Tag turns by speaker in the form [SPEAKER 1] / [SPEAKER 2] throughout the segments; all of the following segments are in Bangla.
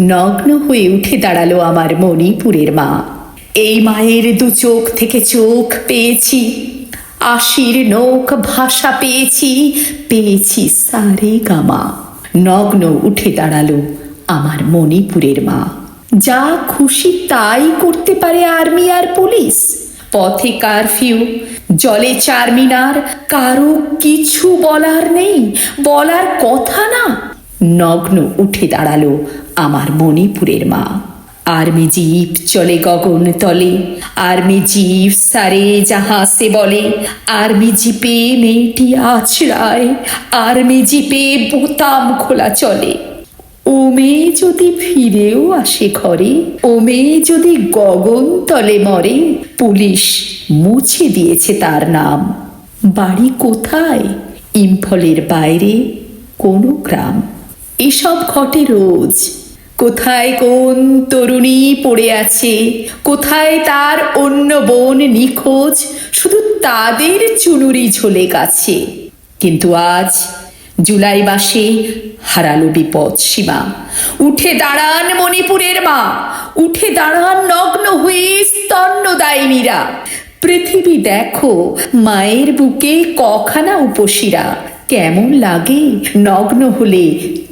[SPEAKER 1] নগ্ন হয়ে উঠে দাঁড়াল আমার মণিপুরের মা। এই মায়ের দু চোখ থেকে চোখ পেয়েছি, আশির নৌক ভাষা পেয়েছি পেয়েছি সারে গামা নগ্ন উঠে দাঁড়াল আমার মণিপুরের মা। যা খুশি তাই করতে পারে আর্মি আর পুলিশ। পথে কারফিউ, জলে চারমিনার কারও কিছু বলার নেই, বলার কথা না। নগ্ন উঠে দাঁড়াল আমার মণিপুরের মা। আর্মি জিপ চলে গগন তলে, আর্মি জিপ সারে জাহাসে বলে। আর্মি জিপে মেয়েটি আছড়ায়, আর্মি জিপে বোতাম খোলা চলে। ও মেয়ে যদি ফিরেও আসে ঘরে ও মেয়ে যদি গগন তলে মরে, পুলিশ মুছে দিয়েছে তার নাম। বাড়ি কোথায়? ইম্ফলের বাইরে কোনো গ্রাম। এসব ঘটে রোজ। কোথায় কোন তরুণী পড়ে আছে, কোথায় তার অন্য বোন নিখোঁজ, শুধু তাদের চুনুরি ঝোলে গাছে। কিন্তু আজ জুলাই মাসে হারালো বিপদ সীমা। উঠে দাঁড়ান মণিপুরের মা, উঠে দাঁড়ান নগ্ন হয়ে স্তন্যদায়িনীরা। পৃথিবী দেখো, মায়ের বুকে কখানা উপসীরা কেমন লাগে নগ্ন হলে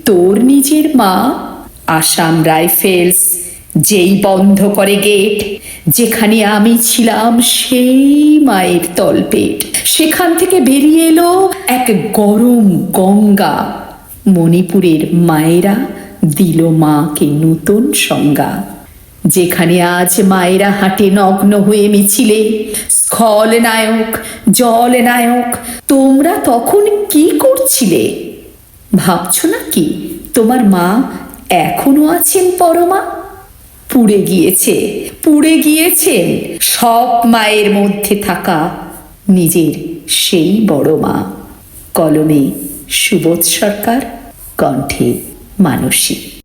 [SPEAKER 1] তোর নিজের মা? আসাম রাইফেলস, যেই বন্ধ করে গেট, যেখানে আমি ছিলাম সেই মায়ের তলপেট। সেখান থেকে বেরিয়ে এলো এক গরম গঙ্গা। মণিপুরের মায়েরা দিল মাকে নতুন সংজ্ঞা। যেখানে আজ মায়েরা হাঁটে নগ্ন হয়ে মিছিলে স্খল নায়ক জল নায়ক তোমরা তখন কি করছিলে? ভাবছ না কি তোমার মা এখনও আছেন পরমা? পুড়ে গিয়েছে, পুড়ে গিয়েছেন। সব মায়ের মধ্যে থাকা নিজের সেই বড় মা। কলমে সুবোধ সরকার, কণ্ঠে মানসী।